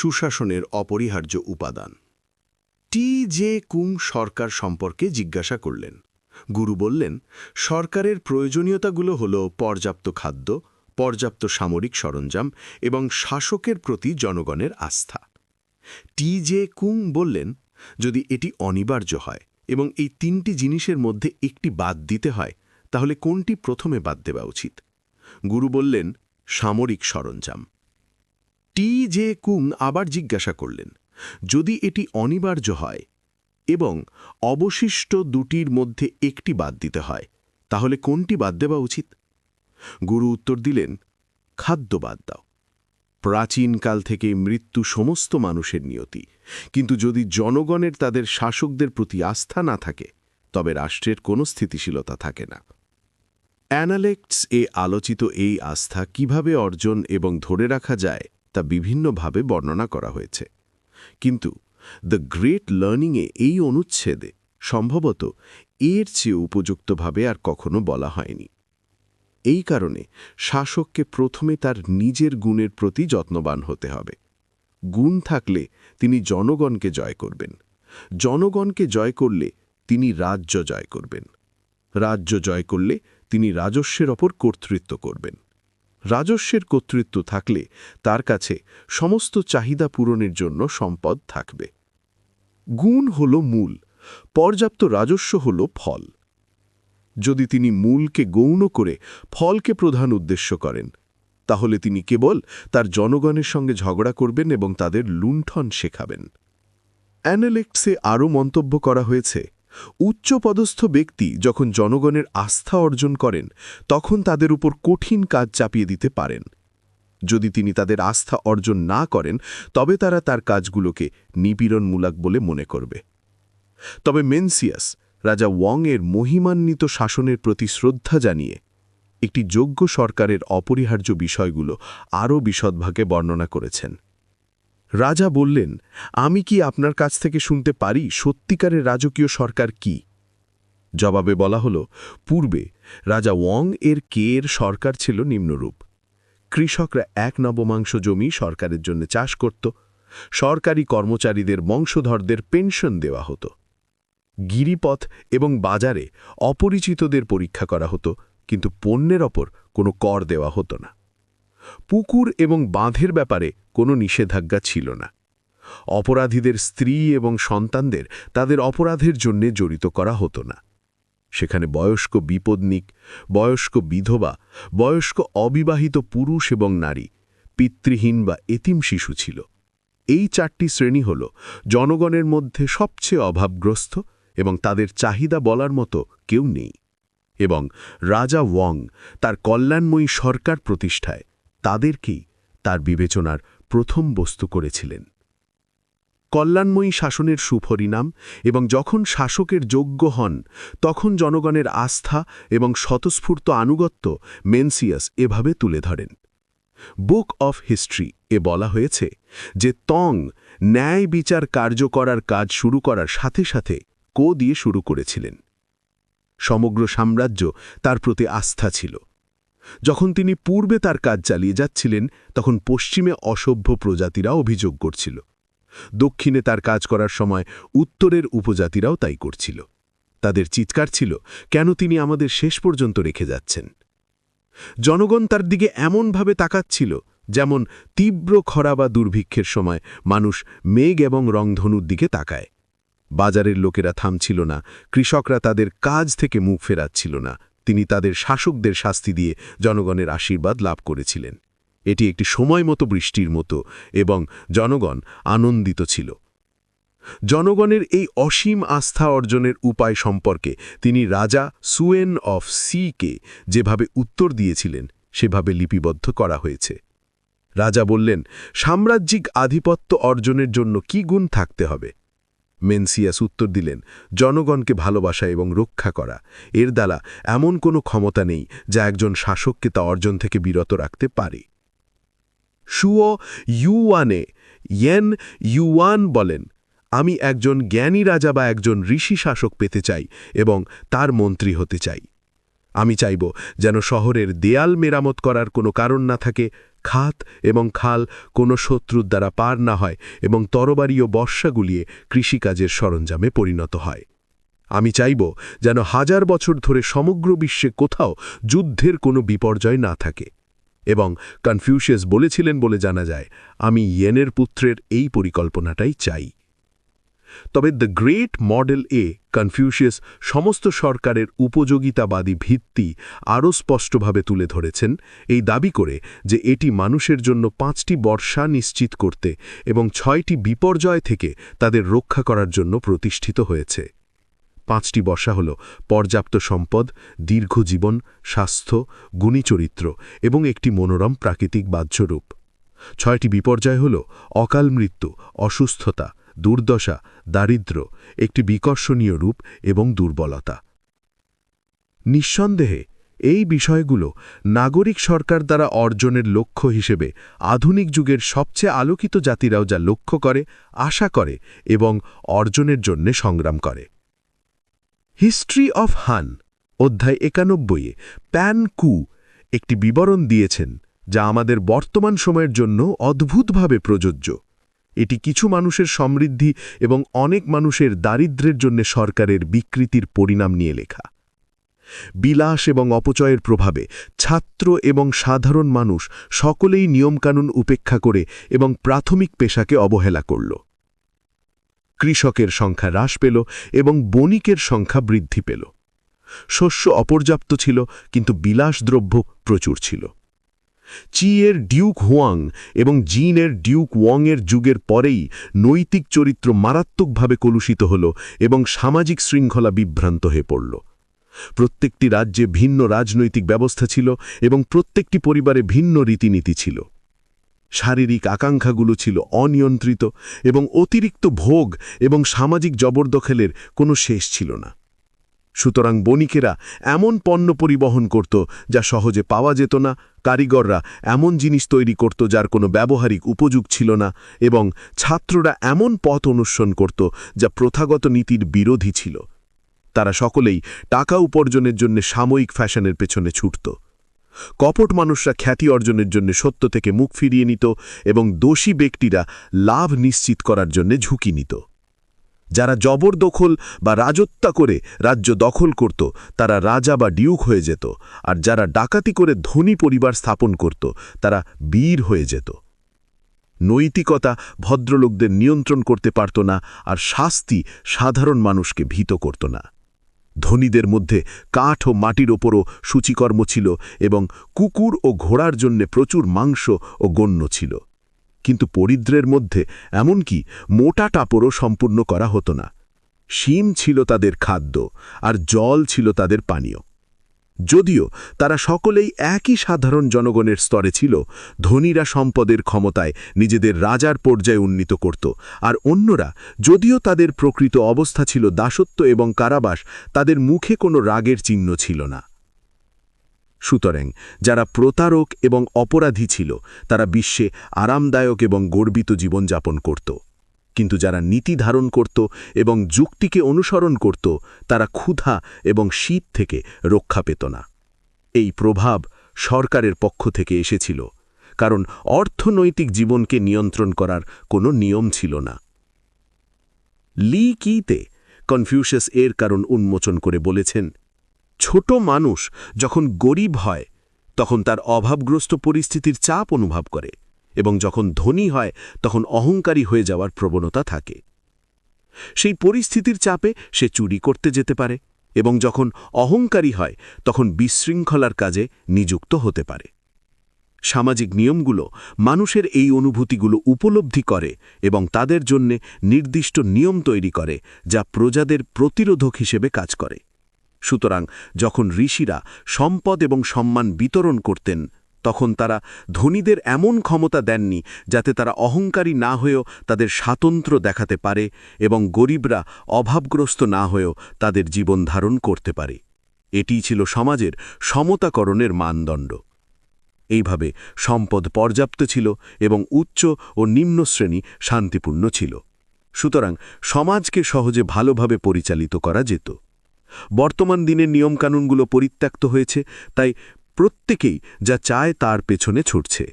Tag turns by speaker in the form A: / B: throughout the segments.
A: সুশাসনের অপরিহার্য উপাদান। টি জে কুং সরকার সম্পর্কে জিজ্ঞাসা করলেন। গুরু বললেন, সরকারের প্রয়োজনীয়তাগুলো হল পর্যাপ্ত খাদ্য, পর্যাপ্ত সামরিক সরঞ্জাম এবং শাসকের প্রতি জনগণের আস্থা। টি জে কুং বললেন, যদি এটি অনিবার্য হয় এবং এই তিনটি জিনিসের মধ্যে একটি বাদ দিতে হয়, তাহলে কোনটি প্রথমে বাদ দেওয়া উচিত? গুরু বললেন, সামরিক সরঞ্জাম। টি জে কুং আবার জিজ্ঞাসা করলেন, যদি এটি অনিবার্য হয় এবং অবশিষ্ট দুটির মধ্যে একটি বাদ দিতে হয়, তাহলে কোনটি বাদ দেওয়া উচিত? গুরু উত্তর দিলেন, খাদ্য বাদ দাও। প্রাচীনকাল থেকে মৃত্যু সমস্ত মানুষের নিয়তি। কিন্তু যদি জনগণের তাদের শাসকদের প্রতি আস্থা না থাকে, তবে রাষ্ট্রের কোনো স্থিতিশীলতা থাকে না। অ্যানালেক্টস এ আলোচিত এই আস্থা কীভাবে অর্জন এবং ধরে রাখা যায় তা বিভিন্নভাবে বর্ণনা করা হয়েছে। কিন্তু দ্য গ্রেট লার্নিংয়ে এই অনুচ্ছেদে সম্ভবত এর চেয়ে উপযুক্তভাবে আর কখনো বলা হয়নি। এই কারণে শাসককে প্রথমে তার নিজের গুণের প্রতি যত্নবান হতে হবে। গুণ থাকলে তিনি জনগণকে জয় করবেন। জনগণকে জয় করলে তিনি রাজ্য জয় করবেন। রাজ্য জয় করলে তিনি রাজস্বের ওপর কর্তৃত্ব করবেন। রাজস্বের কর্তৃত্ব থাকলে তার কাছে সমস্ত চাহিদা পূরণের জন্য সম্পদ থাকবে। গুণ হল মূল, পর্যাপ্ত রাজস্ব হল ফল। যদি তিনি মূলকে গৌণ করে ফলকে প্রধান উদ্দেশ্য করেন, তাহলে তিনি কেবল তার জনগণের সঙ্গে ঝগড়া করবেন এবং তাদের লুণ্ঠন শেখাবেন। অ্যানালেক্টসে আরও মন্তব্য করা হয়েছে উচ্চপদস্থ ব্যক্তি যখন জনগণের আস্থা অর্জন করেন, তখন তাদের উপর কঠিন কাজ চাপিয়ে দিতে পারেন। যদি তিনি তাদের আস্থা অর্জন না করেন, তবে তারা তার কাজগুলোকে নিপীড়নমূলক বলে মনে করবে। তবে মেনসিয়াস, রাজা ওয়ং এর মহিমান্বিত শাসনের প্রতি শ্রদ্ধা জানিয়ে একটি যোগ্য সরকারের অপরিহার্য বিষয়গুলো আরও বিশদভাগে বর্ণনা করেছেন। রাজা বললেন, আমি কি আপনার কাছ থেকে শুনতে পারি সত্যিকারের রাজকীয় সরকার কি? জবাবে বলা হল, পূর্বে রাজা ওয়ং এর কে এর সরকার ছিল নিম্নরূপ। কৃষকরা এক নবমাংশ জমি সরকারের জন্য চাষ করত। সরকারি কর্মচারীদের বংশধরদের পেনশন দেওয়া হতো। গিরিপথ এবং বাজারে অপরিচিতদের পরীক্ষা করা হতো, কিন্তু পণ্যের ওপর কোনো কর দেওয়া হতো না। পুকুর এবং বাঁধের ব্যাপারে কোনো নিষেধাজ্ঞা ছিল না। অপরাধীদের স্ত্রী এবং সন্তানদের তাদের অপরাধের জন্য জড়িত করা হতো না। সেখানে বয়স্ক বিপদনিক বয়স্ক বিধবা, বয়স্ক অবিবাহিত পুরুষ এবং নারী, পিতৃহীন বা এতিম শিশু ছিল। এই চারটি শ্রেণি হল জনগণের মধ্যে সবচেয়ে অভাবগ্রস্ত এবং তাদের চাহিদা বলার মতো কেউ নেই। এবং রাজা ওয়ং তার কল্যাণময়ী সরকার প্রতিষ্ঠায় তাদেরকেই তার বিবেচনার প্রথম বস্তু করেছিলেন। কল্যাণময়ী শাসনের সুপরিণাম এবং যখন শাসকের যোগ্য হন, তখন জনগণের আস্থা এবং স্বতঃস্ফূর্ত আনুগত্য মেনসিয়াস এভাবে তুলে ধরেন। বুক অফ হিস্ট্রি এ বলা হয়েছে যে তং ন্যায় বিচার কার্য করার কাজ শুরু করার সাথে সাথে কো দিয়ে শুরু করেছিলেন। সমগ্র সাম্রাজ্য তার প্রতি আস্থা ছিল। যখন তিনি পূর্বে তার কাজ চালিয়ে যাচ্ছিলেন, তখন পশ্চিমে অসভ্য প্রজাতিরা অভিযোগ করছিল। দক্ষিণে তার কাজ করার সময় উত্তরের উপজাতিরাও তাই করছিল। তাদের চিৎকার ছিল, কেন তিনি আমাদের শেষ পর্যন্ত রেখে যাচ্ছেন? জনগণ তার দিকে এমনভাবে তাকাচ্ছিল, যেমন তীব্র খরা বা দুর্ভিক্ষের সময় মানুষ মেঘ এবং রংধনুর দিকে তাকায়। বাজারের লোকেরা থামছিল না, কৃষকরা তাদের কাজ থেকে মুখ ফেরাচ্ছিল না। তিনি তাদের শাসকদের শাস্তি দিয়ে জনগণের আশীর্বাদ লাভ করেছিলেন। এটি একটি সময় মতো বৃষ্টির মতো এবং জনগণ আনন্দিত ছিল। জনগণের এই অসীম আস্থা অর্জনের উপায় সম্পর্কে তিনি রাজা সুয়েন অফ সিকে যেভাবে উত্তর দিয়েছিলেন, সেভাবে লিপিবদ্ধ করা হয়েছে। রাজা বললেন, সাম্রাজ্যিক আধিপত্য অর্জনের জন্য কি গুণ থাকতে হবে? মেনসিয়াস উত্তর দিলেন, জনগণকে ভালোবাসা এবং রক্ষা করা। এর দ্বারা এমন কোনো ক্ষমতা নেই যা একজন শাসককে তা অর্জন থেকে বিরত রাখতে পারে। সুও ইউয়ানে, ইয়েন ইউয়ান বলেন, আমি একজন জ্ঞানী রাজা বা একজন ঋষি শাসক পেতে চাই এবং তার মন্ত্রী হতে চাই। আমি চাইব যেন শহরের দেয়াল মেরামত করার কোনো কারণ না থাকে,
B: খাত এবং খাল কোনো শত্রুর দ্বারা পার না হয় এবং তরবারি ও বর্ষা গুলিয়ে কৃষিকাজের সরঞ্জামে পরিণত হয়। আমি চাইব যেন হাজার বছর ধরে সমগ্র বিশ্বে কোথাও যুদ্ধের কোনো বিপর্যয় না থাকে এবং কনফিউশিয়াস বলেছিলেন বলে জানা যায়, আমি ইয়েনের পুত্রের এই পরিকল্পনাটাই চাই। তবে the great model a Confucius সমস্ত সরকারের উপযোগিতাবাদী ভিত্তি আরও স্পষ্টভাবে তুলে ধরেছেন। এই দাবি করে যে এটি মানুষের জন্য পাঁচটি বর্ষা নিশ্চিত করতে এবং ছয়টি বিপর্যয় থেকে তাদের রক্ষা করার জন্য প্রতিষ্ঠিত হয়েছে। পাঁচটি বর্ষা হল পর্যাপ্ত সম্পদ দীর্ঘজীবন স্বাস্থ্য গুণীচরিত্র এবং একটি মনোরম প্রাকৃতিক বাহ্যরূপ। ছয়টি বিপর্যয় হল অকাল মৃত্যু, অসুস্থতা দুর্দশা, দারিদ্র একটি বিকর্ষণীয় রূপ এবং দুর্বলতা। নিঃসন্দেহে, এই বিষয়গুলো নাগরিক সরকার দ্বারা অর্জনের লক্ষ্য হিসেবে আধুনিক যুগের সবচেয়ে আলোকিত জাতিরাও যা লক্ষ্য করে, আশা করে এবং অর্জনের জন্য সংগ্রাম করে। হিস্ট্রি অফ হান, অধ্যায় একানব্বইয়ে প্যান কু একটি বিবরণ দিয়েছেন যা আমাদের বর্তমান সময়ের জন্য অদ্ভুতভাবে প্রযোজ্য। এটি কিছু মানুষের সমৃদ্ধি এবং অনেক মানুষের দারিদ্র্যের জন্য সরকারের বিকৃতির পরিণাম নিয়ে লেখা। বিলাস এবং অপচয়ের প্রভাবে ছাত্র এবং সাধারণ মানুষ সকলেই নিয়মকানুন উপেক্ষা করে এবং প্রাথমিক পেশাকে অবহেলা করল। কৃষকের সংখ্যা হ্রাস পেল এবং বণিকের সংখ্যা বৃদ্ধি পেল। শস্য অপর্যাপ্ত ছিল, কিন্তু বিলাসদ্রব্য প্রচুর ছিল। চিয়ের ডিউক হুয়াং এবং জিনের ডিউক ওয়াংয়ের যুগের পরেই নৈতিক চরিত্র মারাত্মকভাবে কলুষিত হল এবং সামাজিক শৃঙ্খলা বিভ্রান্ত হয়ে পড়ল। প্রত্যেকটি রাজ্যে ভিন্ন রাজনৈতিক ব্যবস্থা ছিল এবং প্রত্যেকটি পরিবারে ভিন্ন রীতিনীতি ছিল। শারীরিক আকাঙ্ক্ষাগুলো ছিল অনিয়ন্ত্রিত এবং অতিরিক্ত ভোগ এবং সামাজিক জবরদখলের কোনো শেষ ছিল না। সুতরাং বণিকেরা এমন পণ্য পরিবহন করত যা সহজে পাওয়া যেত না, কারিগররা এমন জিনিস তৈরি করত যার কোনো ব্যবহারিক উপযোগ ছিল না এবং ছাত্ররা এমন পথ অনুসরণ করত যা প্রথাগত নীতির বিরোধী ছিল। তারা সকলেই টাকা উপার্জনের জন্য সাময়িক ফ্যাশনের পেছনে ছুটত। কপট মানুষরা খ্যাতি অর্জনের জন্য সত্য থেকে মুখ ফিরিয়ে নিত এবং দোষী ব্যক্তিরা লাভ নিশ্চিত করার জন্য ঝুঁকি নিত। যারা জবরদখল বা রাজত্বা করে রাজ্য দখল করত, তারা রাজা বা ডিউক হয়ে যেত। আর যারা ডাকাতি করে ধনী পরিবার স্থাপন করত, তারা বীর হয়ে যেত। নৈতিকতা ভদ্রলোকদের নিয়ন্ত্রণ করতে পারত না, আর শাস্তি সাধারণ মানুষকে ভীত করত না। ধনীদের মধ্যে কাঠ ও মাটির ওপরও সূচিকর্ম ছিল এবং কুকুর ও ঘোড়ার জন্যে প্রচুর মাংস ও গণ্য ছিল। কিন্তু পরিদ্রের মধ্যে এমনকি মোটা টাপরও সম্পূর্ণ করা হতো না। শিম ছিল তাদের খাদ্য আর জল ছিল তাদের পানীয়। যদিও তারা সকলেই একই সাধারণ জনগণের স্তরে ছিল, ধনীরা সম্পদের ক্ষমতায় নিজেদের রাজার পর্যায়ে উন্নীত করত আর অন্যরা যদিও তাদের প্রকৃত অবস্থা ছিল দাসত্ব এবং কারাবাস, তাদের মুখে কোনো রাগের চিহ্ন ছিল না। সুতরাং যারা প্রতারক এবং অপরাধী ছিল, তারা বিশ্বে আরামদায়ক এবং গর্বিত জীবনযাপন করত। কিন্তু যারা নীতি ধারণ করত এবং যুক্তিকে অনুসরণ করত, তারা ক্ষুধা এবং শীত থেকে রক্ষা পেত না। এই প্রভাব সরকারের পক্ষ থেকে এসেছিল, কারণ অর্থনৈতিক জীবনকে নিয়ন্ত্রণ করার কোনো নিয়ম ছিল না। লি কিতে কনফিউশাস এর কারণ উন্মোচন করে বলেছেন ছোট মানুষ যখন গরিব হয়, তখন তার অভাবগ্রস্ত পরিস্থিতির চাপ অনুভব করে এবং যখন ধনী হয়, তখন অহংকারী হয়ে যাওয়ার প্রবণতা থাকে। সেই পরিস্থিতির চাপে সে চুরি করতে যেতে পারে এবং যখন অহংকারী হয়, তখন বিশৃঙ্খলার কাজে নিযুক্ত হতে পারে। সামাজিক নিয়মগুলো মানুষের এই অনুভূতিগুলো উপলব্ধি করে এবং তাদের জন্যে নির্দিষ্ট নিয়ম তৈরি করে যা প্রজাদের প্রতিরোধক হিসেবে কাজ করে। সুতরাং যখন ঋষিরা সম্পদ এবং সম্মান বিতরণ করতেন, তখন তারা ধনীদের এমন ক্ষমতা দেননি যাতে তারা অহংকারী না হয়েও তাদের স্বাতন্ত্র্য দেখাতে পারে এবং গরিবরা অভাবগ্রস্ত না হয়েও তাদের জীবন ধারণ করতে পারে। এটিই ছিল সমাজের সমতাকরণের মানদণ্ড। এইভাবে সম্পদ পর্যাপ্ত ছিল এবং উচ্চ ও নিম্ন শ্রেণি শান্তিপূর্ণ ছিল। সুতরাং সমাজকে সহজে ভালোভাবে পরিচালিত করা যেত। বর্তমান দিনের নিয়মকানুনগুলো পরিত্যক্ত হয়েছে, তাই প্রত্যেকেই যা চায় তার পেছনে ছুটছে।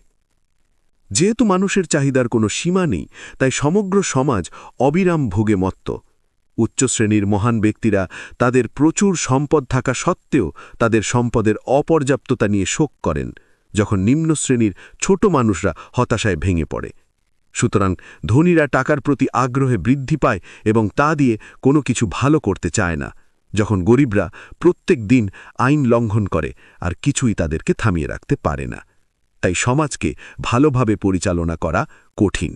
B: যেহেতু মানুষের চাহিদার কোনো সীমা নেই, তাই সমগ্র সমাজ অবিরাম ভোগে মত্ত। উচ্চশ্রেণীর মহান ব্যক্তিরা তাদের প্রচুর সম্পদ থাকা সত্ত্বেও তাদের সম্পদের অপর্যাপ্ততা নিয়ে শোক করেন, যখন নিম্ন শ্রেণির ছোট মানুষরা হতাশায় ভেঙে পড়ে। সুতরাং ধনীরা টাকার প্রতি আগ্রহে বৃদ্ধি পায় এবং তা দিয়ে কোনো কিছু ভালো করতে চায় না। যখন গরিবরা প্রত্যেক দিন আইন লঙ্ঘন করে আর কিছুই তাদেরকে থামিয়ে রাখতে পারে না। তাই সমাজকে ভালোভাবে পরিচালনা করা কঠিন।